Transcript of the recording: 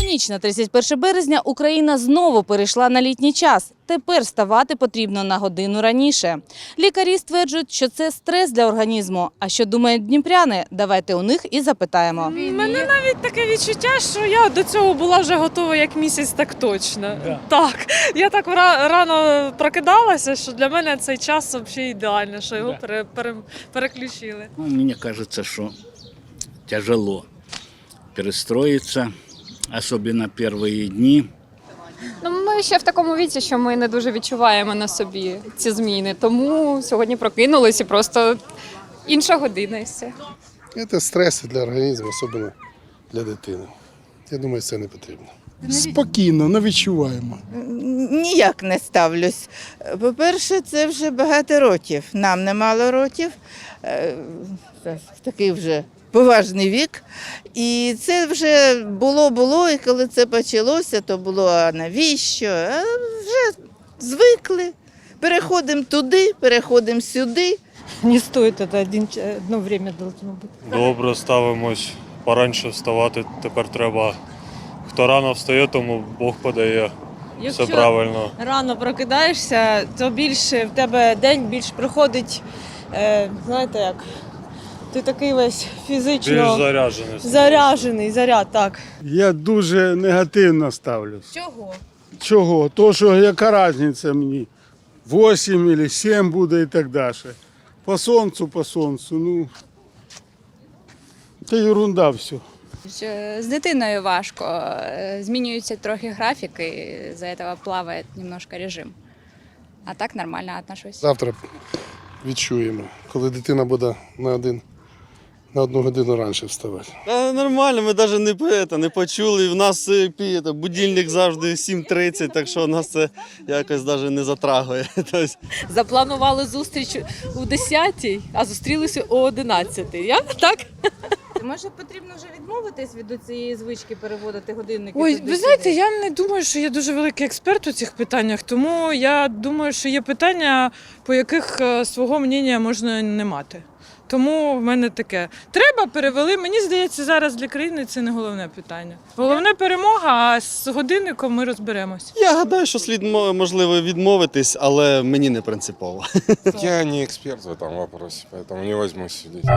У ніч на 31 березня Україна знову перейшла на літній час. Тепер вставати потрібно на годину раніше. Лікарі стверджують, що це стрес для організму. А що думають дніпряни? Давайте у них і запитаємо. У мене навіть таке відчуття, що я до цього була вже готова як місяць, так точно. Так, я так ра- рано прокидалася, що для мене цей час взагалі ідеально, що його Да. пере, пере, переключили. Ну, мне кажется, что тяжело перестроиться, особенно первые дни. Ну, ми ще в такому віці, що ми не дуже відчуваємо на собі ці зміни. Тому сьогодні прокинулись і просто інша година і все. Це стрес для організму, особливо для дитини. Я думаю, це не потрібно. Спокійно, не відчуваємо. Ніяк не ставлюсь. По-перше, це вже багато років. Нам немало років. Е, Такий вже поважний вік. І це вже було, було, і коли це почалося, то було а навіщо? А вже звикли. Переходимо туди, переходимо сюди. Не стоит это один, одно время должно быть. Добре, ставимось. Поранше вставати тепер треба. Хто рано встає, тому Бог подає. Все правильно. рано прокидаєшся, то більше в тебе день більш проходить, е, знаєте як, ти такий весь Більш фізично заряджений. заряджений, заряд, так. Я дуже негативно ставлюсь. Чого? Чого? То, що яка різниця мені? 8 або 7 буде і так далі. По сонцю, по сонцю, ну. Це ерунда все. З дитиною важко. Змінюються трохи графіки, за цього плаває немножко режим. А так нормально отношусь. Завтра відчуємо, коли дитина буде на один на одну годину раніше вставати. Та нормально, ми навіть не, по- это, не почули. В нас е, это, будильник завжди 7.30, так що нас це якось навіть не затрагує. Тобто, Запланували зустріч у 10-й, а зустрілися о 11-й. Я так? Може, потрібно вже відмовитись від цієї звички переводити годинники? Ой, туди-сюди? ви знаєте, я не думаю, що я дуже великий експерт у цих питаннях, тому я думаю, що є питання, по яких е, свого мнення можна не мати. Тому в мене таке. Треба перевели. Мені здається, зараз для країни це не головне питання. Головне перемога, а з годинником ми розберемось. я гадаю, що слід можливо відмовитись, але мені не принципово. Я не експерт в цьому вопросі, тому не візьму судити.